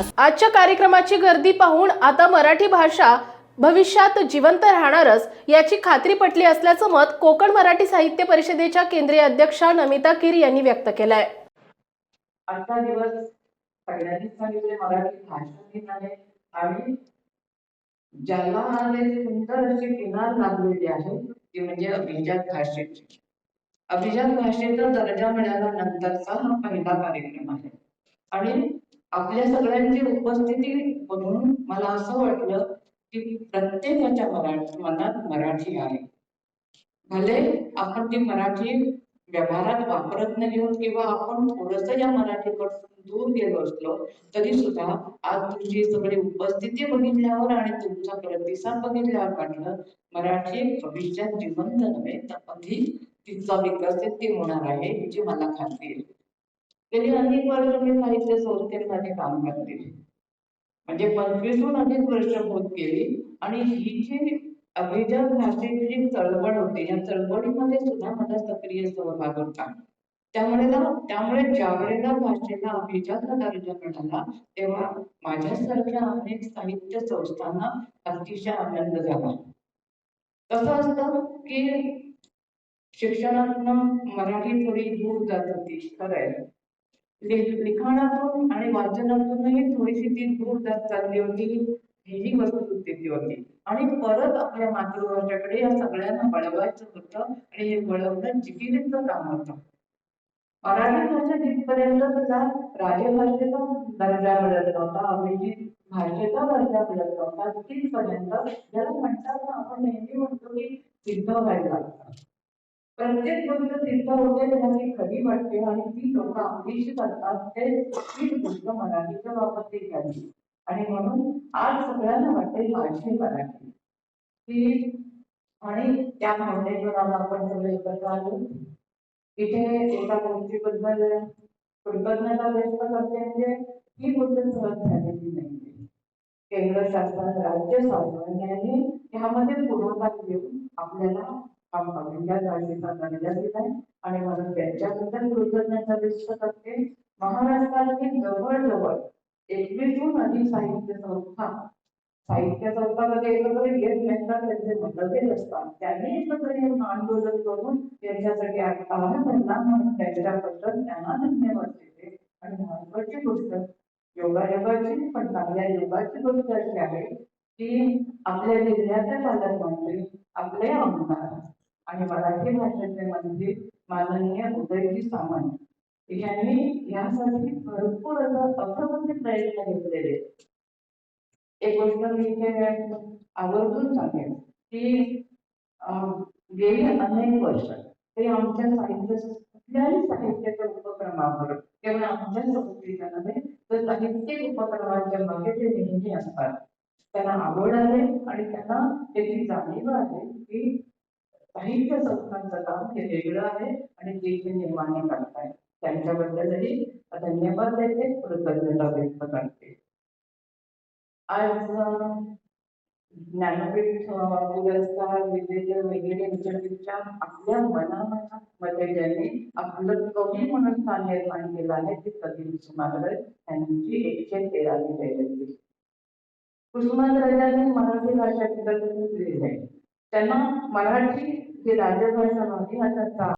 विकास आजच्या कार्यक्रमाची गर्दी पाहून आता मराठी भाषा भविष्यात जिवंत राहणारच याची खात्री पटली असल्याचं मत कोकण मराठी साहित्य परिषदेच्या केंद्रीय अध्यक्षा नमिता किर यांनी व्यक्त केलंय. आजचा दिवस सगळ्यांनी सांगितले मराठी भाषा दिन आहे. आणि ज्याला आले सुंदर अशी किनार लाभलेली आहे ती म्हणजे अभिजात भाषेची. अभिजात भाषेचा दर्जा मिळाल्यानंतरचा हा पहिला कार्यक्रम आहे. आणि आपल्या सगळ्यांची उपस्थिती बघून मला असं वाटलं की प्रत्येकाच्या मराठी मनात मराठी आहे. भले आपण ती मराठी व्यवहारात वापरत नाही आहोत किंवा आपण थोडस या मराठीकडून दूर गेलो असलो तरी सुद्धा आज तुमची सगळी उपस्थिती बघितल्यावर आणि तुमचा प्रतिसाद बघितल्यावर वाटलं मराठी भविष्यात जिवंत नव्हे तर अधिक तिचा विकसित ती होणार आहे याची मला खात्री आहे. त्यांनी अनेक वर्ष मी साहित्य संस्थेसाठी काम करते. म्हणजे पंचवीसहून अधिक वर्ष होत गेली आणि ही जी अभिजात भाषेची जी चळवळ होती या चळवळीमध्ये सुद्धा माझा सक्रिय सहभाग होता. त्यामुळे ना त्यामुळे ज्या वेळेला भाषेला अभिजात दर्जा मिळाला तेव्हा माझ्यासारख्या अनेक साहित्य संस्थांना अतिशय आनंद झाला. कसं असतं की शिक्षणातून मराठी थोडी दूर जात होती खरंय लिखाणातून आणि वाचनातूनही थोडीशी ती दूर जात चालली होती. ही वस्तुस्थिती होती. आणि परत आपल्या मातृभाषेकडे या सगळ्यांना वळवायचं होतं आणि हे वळवणं जिकिरीचं काम होतं. मराठी भाषा जिथपर्यंत तिला राजभाषेचा दर्जा मिळत नव्हता अभिजित भाषेचा दर्जा मिळत नव्हता तिथपर्यंत ज्याला म्हणतात ना आपण नेहमी म्हणतो की सिद्ध व्हायला लागतात प्रत्येक गोष्ट सिद्ध होते तेव्हा ती खरी वाटते आणि ती लोक आपलीशी करतात ते तीच गोष्ट मराठीच्या बाबत ते आणि म्हणून आज सगळ्यांना वाटते माझी मराठी. ती आणि त्या भावनेतून आज आपण सगळे एकत्र आलो. इथे एका गोष्टीबद्दल कृतज्ञता व्यक्त करते म्हणजे ही गोष्ट सहज झालेली नाही केंद्र शासन राज्य शासन यांनी ह्यामध्ये पुढाकार घेऊन आपल्याला आणि म्हणून त्यांच्याबद्दल कृतज्ञता व्यक्त करते महाराष्ट्रातील जवळजवळ एकवीसहून अधिक साहित्य संस्था साहित्य संस्थामध्ये एकत्र येत नसतात त्यांचे मतभेद असतात. त्यांनी एकत्र येऊन आंदोलन करून त्यांच्यासाठी आव्हान त्यांना म्हणून त्यांच्याबद्दल त्यांना धन्यवाद देते. आणि महत्वाची गोष्ट योगायोगाची पण चांगल्या योगाची गोष्ट अशी आहे की आपल्या जिल्ह्याचे पालकमंत्री आपले आमदार आणि मराठी भाषेचे म्हणजे माननीय उदयजी सामंत. यांनी यासाठी भरपूर असं अप्रतिम प्रयत्न घेतलेले. एक गोष्ट मी इथे आवर्जून सांगेन की गेली अनेक वर्ष ते आमच्या साहित्य कुठल्याही साहित्याच्या उपक्रमावर केवळ आमच्या संस्कृतीमध्ये तर साहित्यिक उपक्रमाच्या मागे ते नेहमी असतात. त्यांना आवड आहे आणि त्यांना त्याची जाणीव आहे की साहित्य संस्थांचं काम हे वेगळं आहे आणि ते जे निर्माण करताय त्यांच्याबद्दलही धन्यवाद देते कृतज्ञता व्यक्त करते. आज ज्ञानपीठ पुरस्कार विजेते वगैरे यांच्यापेक्षा आपल्या मनामध्ये ज्यांनी आपलं कवी म्हणून स्थान निर्माण केलं आहे ते कवी कुसुमाग्रज यांची एकशे तेरावी जयंती. कुसुमाग्रजांनी मराठी भाषा खूप आहे. त्यांना मराठी ही राजभाषा नव्हती हा त्यांचा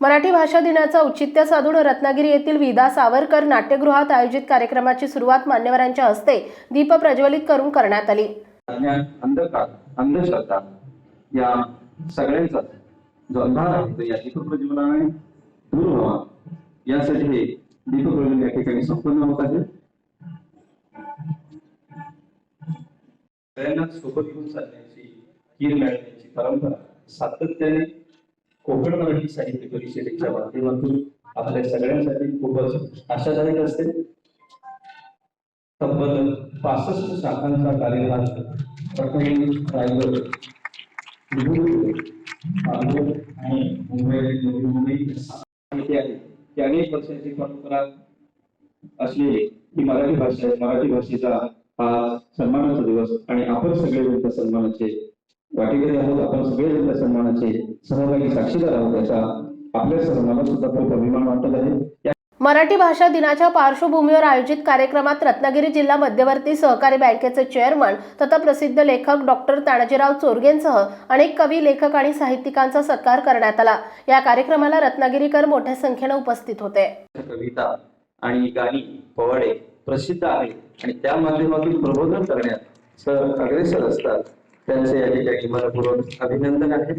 मराठी भाषा दिनाचं औचित्य साधून रत्नागिरी येथील विदा सावरकर नाट्यगृहात आयोजित कार्यक्रमाची सुरुवात मान्यवरांच्या हस्ते दीप प्रज्वलित करून करण्यात आली. अंधकार अंधश्रद्धा या सगळ्यांचा जो अंधार आहे तो या दीपप्रज्वलनाने दूर व्हावा. यासाठी हे दीपप्रज्वलन या ठिकाणी संपन्न होत आहे. सगळ्यांना सोबत घेऊन चालण्याची कीर लागण्याची परंपरा. सातत्याने कोकण मराठी साहित्य परिषदेच्या माध्यमातून आपल्या सगळ्यांसाठी खूपच आशादायक असते. तब्बल पासष्ट शाखांचा कार्यभार रत्नागिरी रायगड आणि मुंबई नवी मुंबई आहे की अनेक वर्षांची परंपरा असलेली ही मराठी भाषा आहे मराठी भाषेचा हा सन्मानाचा दिवस आणि आपण सगळे सन्मानाचे वाटेकरी आहोत. आपण सगळे त्या सन्मानाचे सहभागी साक्षीदार आहोत. याचा आपल्या सर्वांना सुद्धा खूप अभिमान वाटत आहे. मराठी भाषा दिनाच्या पार्श्वभूमीवर आयोजित कार्यक्रमात रत्नागिरी जिल्हा मध्यवर्ती सहकारी बँकेचे चेअरमन तथा प्रसिद्ध लेखक डॉक्टर तानाजीराव चोरगेंसह अनेक कवी लेखक आणि साहित्यिकांचा सत्कार करण्यात आला. या कार्यक्रमाला रत्नागिरीकर मोठ्या संख्येने उपस्थित होते. कविता आणि गाणी पोवाडे प्रसिद्ध आहेत. आणि त्या माध्यमातून प्रबोधन करण्यात सर अग्रेसर असतात. त्यांचे या ठिकाणी मनपूर्वक अभिनंदन आहे.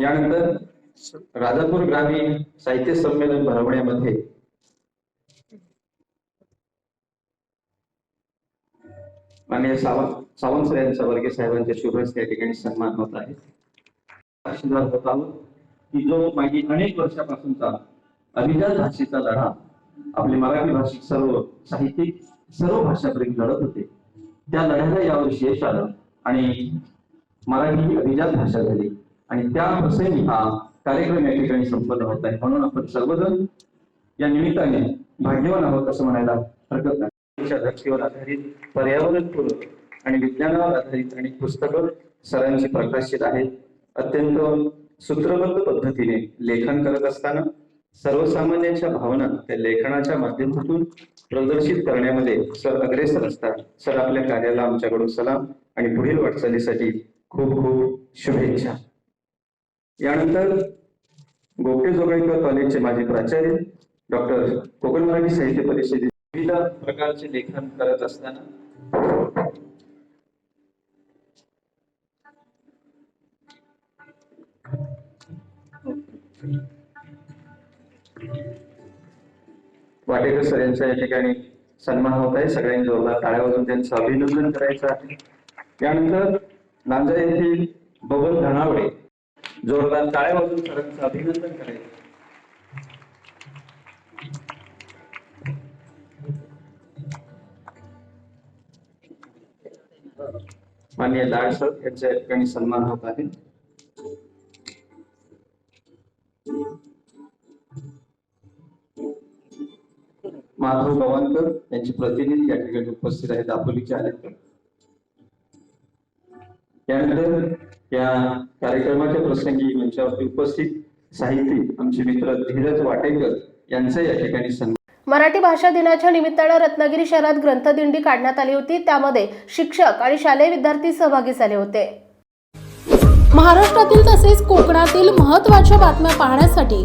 यानंतर राजापूर ग्रामीण साहित्य संमेलन भरवण्यामध्ये माननीय सावंत सावंत सर यांचा वर्गे साहेबांच्या शुभ या ठिकाणी सन्मान होत आहे. आशीर्वाद होत आहोत. की जो मागील अनेक वर्षापासूनचा अभिजात भाषेचा लढा आपले मराठी भाषिक सर्व साहित्यिक सर्व भाषाप्रेमी लढत होते. त्या लढ्याला यावर्षी यश आलं आणि मराठी ही अभिजात भाषा झाली. आणि त्या प्रसंगी हा कार्यक्रम या ठिकाणी संपन्न होत आहे. म्हणून आपण सर्वजण या निमित्ताने भाग्यवान आहोत असं म्हणायला हरकत नाही. धर्तीवर आधारित पर्यावरणपूरक आणि विज्ञानावर आधारित आणि पुस्तकं सरांची प्रकाशित आहेत. अत्यंत सूत्रबद्ध पद्धतीने लेखन करत असताना सर्वसामान्यांच्या भावना त्या लेखनाच्या माध्यमातून प्रदर्शित करण्यामध्ये सर अग्रेसर असतात. सर आपल्या कार्याला आमच्याकडून सलाम आणि पुढील वाटचालीसाठी खूप खूप शुभेच्छा. यानंतर गोपे जोगळेकर कॉलेजचे माजी प्राचार्य डॉक्टर कोकण मराठी साहित्य परिषदेत विविध प्रकारचे लेखन करत असताना वाटेकर सर यांचा या ठिकाणी सन्मान होत आहे. सगळ्यांनी जोरदार टाळ्या वाजून त्यांचं अभिनंदन करायचं आहे. त्यानंतर लांजा येथील बबन धनावडे जोरदार टाळ्या वाजून सरांचं अभिनंदन करायचं. माननीय लाड सर यांच्या ठिकाणी सन्मान होत आहे. माधव गवाणकर यांचे प्रतिनिधी या ठिकाणी उपस्थित आहेत. दापोलीचे आहेत. त्यानंतर या कार्यक्रमाच्या प्रसंगी मंचावरती उपस्थित साहित्यिक आमचे मित्र धीरज वाटेकर यांचं या ठिकाणी सन्मान मराठी भाषा दिनाच्या निमित्तानं रत्नागिरी शहरात ग्रंथदिंडी काढण्यात आली होती. त्यामध्ये शिक्षक आणि शालेय विद्यार्थी सहभागी झाले होते. महाराष्ट्रातील तसेच कोकणातील महत्त्वाच्या बातम्या पाहण्यासाठी